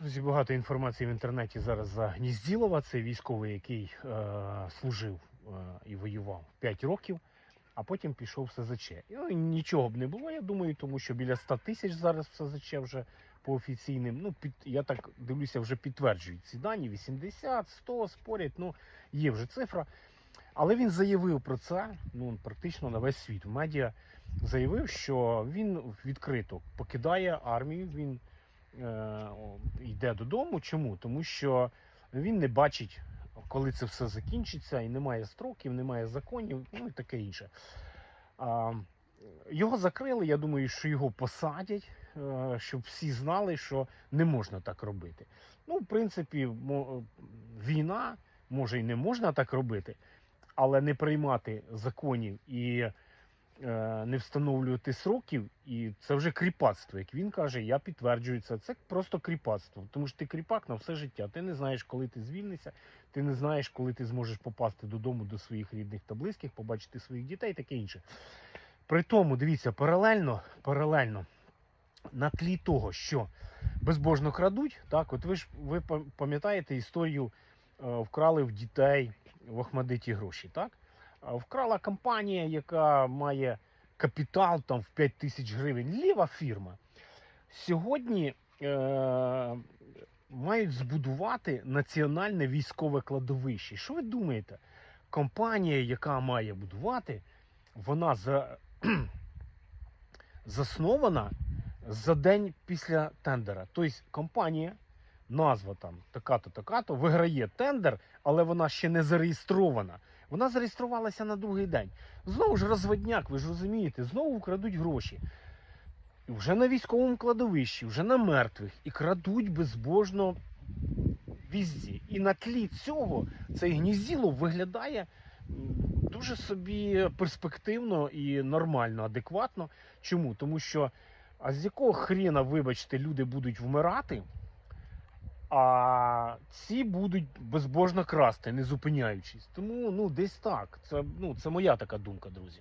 Друзі, багато інформації в інтернеті зараз за Гнізділова. Це військовий, який е, служив е, і воював 5 років, а потім пішов в СЗЧ. І, ну, нічого б не було, я думаю, тому що біля 100 тисяч зараз в СЗЧ вже по офіційним. Ну, під, я так дивлюся, вже підтверджують ці дані: 80, 100, спорять, ну є вже цифра. Але він заявив про це ну, практично на весь світ. В медіа заявив, що він відкрито покидає армію. Він йде додому. Чому? Тому що він не бачить, коли це все закінчиться, і немає строків, немає законів, ну і таке інше. Його закрили. Я думаю, що його посадять, е, щоб всі знали, що не можна так робити. Ну, в принципі, війна, може і не можна так робити, але не приймати законів і е, не встановлювати сроків, і це вже кріпацтво. Як він каже, я підтверджую це. Це просто кріпацтво. Тому що ти кріпак на все життя. Ти не знаєш, коли ти звільнишся, ти не знаєш, коли ти зможеш попасти додому до своїх рідних та близьких, побачити своїх дітей, таке інше. При тому, дивіться, паралельно, паралельно на тлі того, що безбожно крадуть, так, от ви ж ви пам'ятаєте історію, е, вкрали в дітей в Охмадиті гроші, так? Вкрала компанія, яка має капітал там в 5 тисяч гривень. Ліва фірма. Сьогодні е- мають збудувати національне військове кладовище. Що ви думаєте? Компанія, яка має будувати, вона за... заснована за день після тендера. Тобто компанія, назва там така-то, така-то, виграє тендер, але вона ще не зареєстрована. Вона зареєструвалася на другий день. Знову ж розводняк, ви ж розумієте, знову крадуть гроші. І вже на військовому кладовищі, вже на мертвих, і крадуть безбожно візді. І на тлі цього цей гнізділов виглядає дуже собі перспективно і нормально, адекватно. Чому? Тому що а з якого хрена, вибачте, люди будуть вмирати, а ці будуть безбожно красти, не зупиняючись. Тому ну десь так. Це, ну, це моя така думка, друзі.